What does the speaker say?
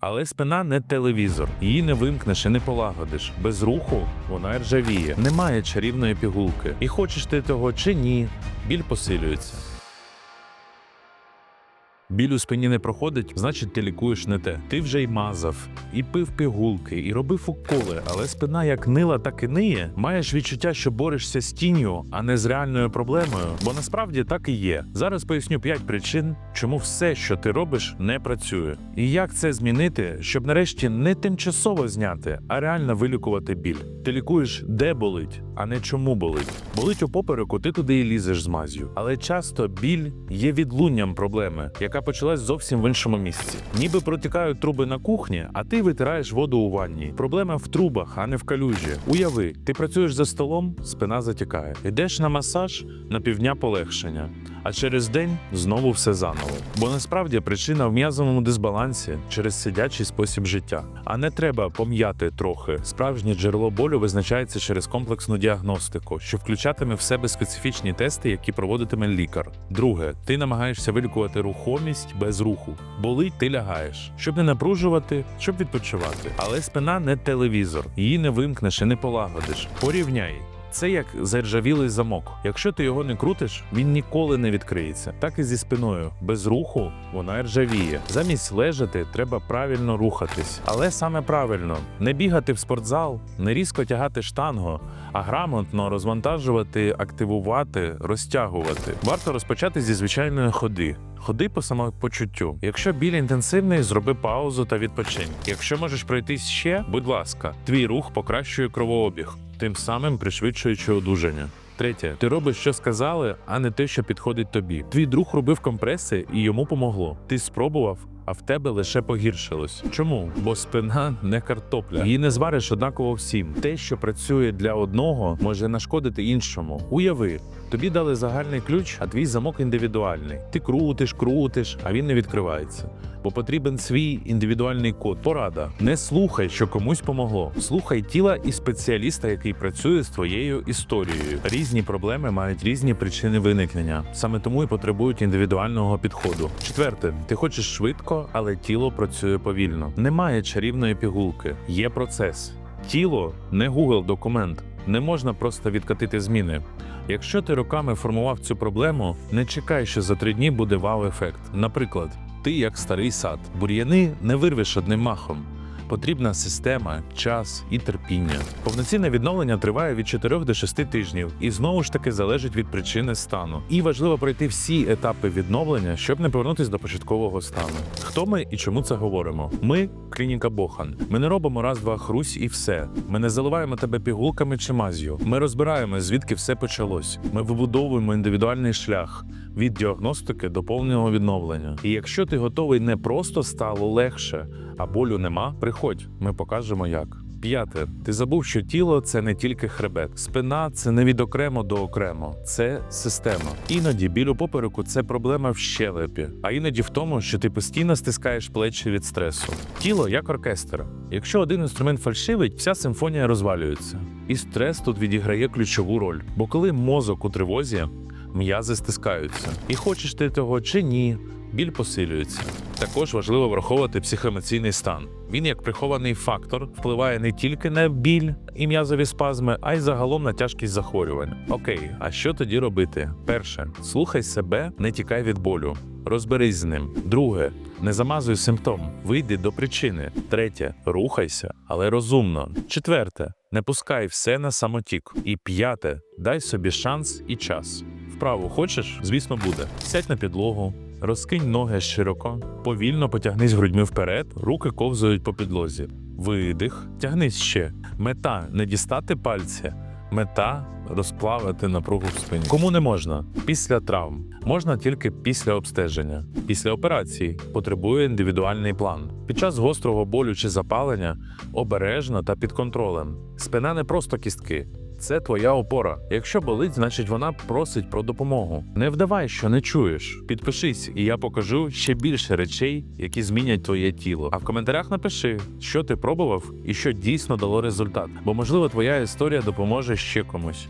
Але спина не телевізор, її не вимкнеш і не полагодиш. Без руху вона ржавіє. Немає чарівної пігулки. І хочеш ти того чи ні, біль посилюється. Біль у спині не проходить, значить ти лікуєш не те. Ти вже й мазав, і пив пігулки, і робив уколи, але спина як нила, так і ниє. Маєш відчуття, що борешся з тінню, а не з реальною проблемою. Бо насправді так і є. Зараз поясню 5 причин, чому все, що ти робиш, не працює. І як це змінити, щоб нарешті не тимчасово зняти, а реально вилікувати біль. Ти лікуєш, де болить, а не чому болить. Болить у попереку, ти туди і лізеш з мазю. Але часто біль є відлунням проблеми, яка почалась зовсім в іншому місці. Ніби протікають труби на кухні, а ти витираєш воду у ванні. Проблема в трубах, а не в калюжі. Уяви, ти працюєш за столом, спина затікає. Йдеш на масаж на півдня полегшення. А через день знову все заново. Бо насправді причина в м'язовому дисбалансі через сидячий спосіб життя. А не треба пом'яти трохи. Справжнє джерело болю визначається через комплексну діагностику, що включатиме в себе специфічні тести, які проводитиме лікар. Друге, ти намагаєшся вилікувати рухомість без руху. Болить, ти лягаєш, щоб не напружувати, щоб відпочивати. Але спина не телевізор, її не вимкнеш і не полагодиш. Порівняй. Це як заржавілий замок. Якщо ти його не крутиш, він ніколи не відкриється. Так і зі спиною. Без руху вона ржавіє. Замість лежати треба правильно рухатись. Але саме правильно не бігати в спортзал, не різко тягати штангу, а грамотно розвантажувати, активувати, розтягувати. Варто розпочати зі звичайної ходи. Ходи по самопочуттю. Якщо біль інтенсивний, зроби паузу та відпочинь. Якщо можеш пройтись ще, будь ласка, твій рух покращує кровообіг, тим самим пришвидшуючи одужання. Третє, ти робиш, що сказали, а не те, що підходить тобі. Твій друг робив компреси і йому помогло. Ти спробував, а в тебе лише погіршилось. Чому? Бо спина не картопля. Її не звариш однаково всім. Те, що працює для одного, може нашкодити іншому. Уяви, тобі дали загальний ключ, а твій замок індивідуальний. Ти крутиш, крутиш, а він не відкривається. Бо потрібен свій індивідуальний код. Порада. Не слухай, що комусь помогло. Слухай тіла і спеціаліста, який працює з твоєю історією. Різні проблеми мають різні причини виникнення. Саме тому і потребують індивідуального підходу. Четверте, ти хочеш швидко, але тіло працює повільно. Немає чарівної пігулки, є процес. Тіло не Google документ. Не можна просто відкатити зміни. Якщо ти роками формував цю проблему, не чекай, що за три дні буде вау-ефект. Наприклад, ти як старий сад, бур'яни не вирвеш одним махом. Потрібна система, час і терпіння. Повноцінне відновлення триває від 4 до 6 тижнів і знову ж таки залежить від причини стану. І важливо пройти всі етапи відновлення, щоб не повернутися до початкового стану. Хто ми і чому це говоримо? Ми клініка Бохан. Ми не робимо раз-два хрусь і все. Ми не заливаємо тебе пігулками чи маз'ю. Ми розбираємо, звідки все почалось. Ми вибудовуємо індивідуальний шлях від діагностики до повного відновлення. І якщо ти готовий не просто стало легше, а болю нема, приходь, ми покажемо як. П'яте, ти забув, що тіло це не тільки хребет, спина це не від окремо до окремо, це система. Іноді біль у попереку це проблема в щелепі, а іноді в тому, що ти постійно стискаєш плечі від стресу. Тіло як оркестр. Якщо один інструмент фальшивить, вся симфонія розвалюється. І стрес тут відіграє ключову роль. Бо коли мозок у тривозі, м'язи стискаються. І хочеш ти того чи ні, біль посилюється. Також важливо враховувати психоемоційний стан. Він, як прихований фактор, впливає не тільки на біль і м'язові спазми, а й загалом на тяжкість захворювань. Окей, а що тоді робити? Перше, слухай себе, не тікай від болю. Розберись з ним. Друге, не замазуй симптом, вийди до причини. Третє, рухайся, але розумно. Четверте, не пускай все на самотік. І п'яте, дай собі шанс і час. Вправу хочеш? Звісно, буде. Сядь на підлогу, розкинь ноги широко, повільно потягнись грудьми вперед, руки ковзають по підлозі. Видих, тягнись ще. Мета не дістати пальці. Мета розплавити напругу в спині. Кому не можна? Після травм. Можна тільки після обстеження. Після операції потребує індивідуальний план. Під час гострого болю чи запалення обережно та під контролем. Спина не просто кістки. Це твоя опора. Якщо болить, значить вона просить про допомогу. Не вдавай, що не чуєш. Підпишись, і я покажу ще більше речей, які змінять твоє тіло. А в коментарях напиши, що ти пробував і що дійсно дало результат. Бо можливо твоя історія допоможе ще комусь.